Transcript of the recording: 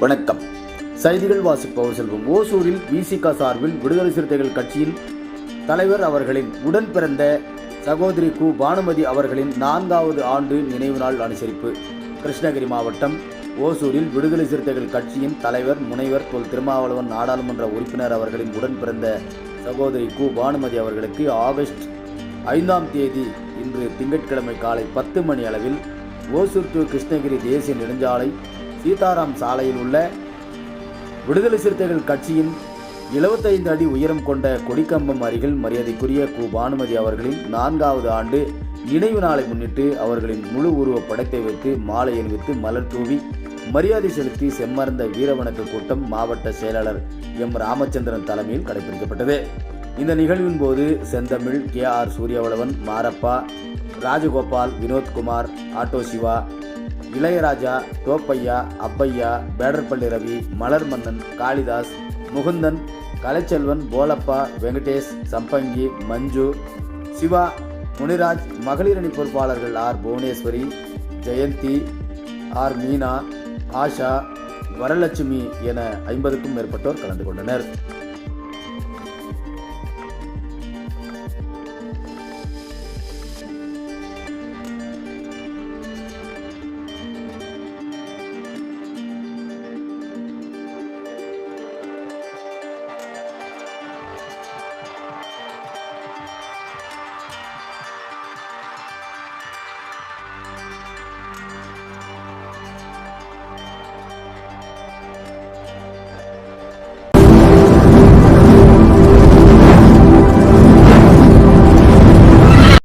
வணக்கம். செய்திகள் வாசிப்பவர் செல்வம். ஓசூரில் விசிக சார்பில் விடுதலை சிறுத்தைகள் கட்சியின் தலைவர் அவர்களின் உடன் பிறந்த சகோதரி கு. பானுமதி அவர்களின் நான்காவது ஆண்டு நினைவு நாள் அனுசரிப்பு கிருஷ்ணகிரி மாவட்டம் ஓசூரில் விடுதலை சிறுத்தைகள் கட்சியின் தலைவர் முனைவர் தொல் திருமாவளவன் நாடாளுமன்ற உறுப்பினர் அவர்களின் உடன் பிறந்த சகோதரி கு பானுமதி அவர்களுக்கு ஆகஸ்ட் ஐந்தாம் தேதி இன்று திங்கட்கிழமை காலை பத்து மணி அளவில் ஓசூர் டு கிருஷ்ணகிரி தேசிய நெடுஞ்சாலை சீதாராம் சாலையில் உள்ள விடுதலை சிறுத்தைகள் கட்சியின் 75 அடி உயரம் கொண்ட கொடிக்கம்பம் அருகில் மரியாதைக்குரிய கு பானுமதி அவர்களின் நான்காவது ஆண்டு நினைவு நாளை முன்னிட்டு அவர்களின் முழு உருவ படத்தை வைத்து மாலை அணிவித்து மலர் தூவி மரியாதை செலுத்தி செம்மறந்த வீரவணக்க கூட்டம் மாவட்ட செயலாளர் எம் ராமச்சந்திரன் தலைமையில் கடைபிடிக்கப்பட்டது. இந்த நிகழ்வின் போது Senthamizh K R Suriyavalavan Marappa Rajagopal Vinothkumar auto Siva Ilaiyaraja Thoppaiya Appaiya Pedarpalli Ravi Malar Mannan Kalidas Mukundan Kalaiselvan போலப்பா Venkatesh சம்பங்கி மஞ்சு சிவா முனிராஜ் மகளிரணி பொறுப்பாளர்கள் ஆர் புவனேஸ்வரி ஜெயந்தி ஆர் மீனா ஆஷா வரலட்சுமி என ஐம்பதுக்கும் மேற்பட்டோர் கலந்து கொண்டனர்.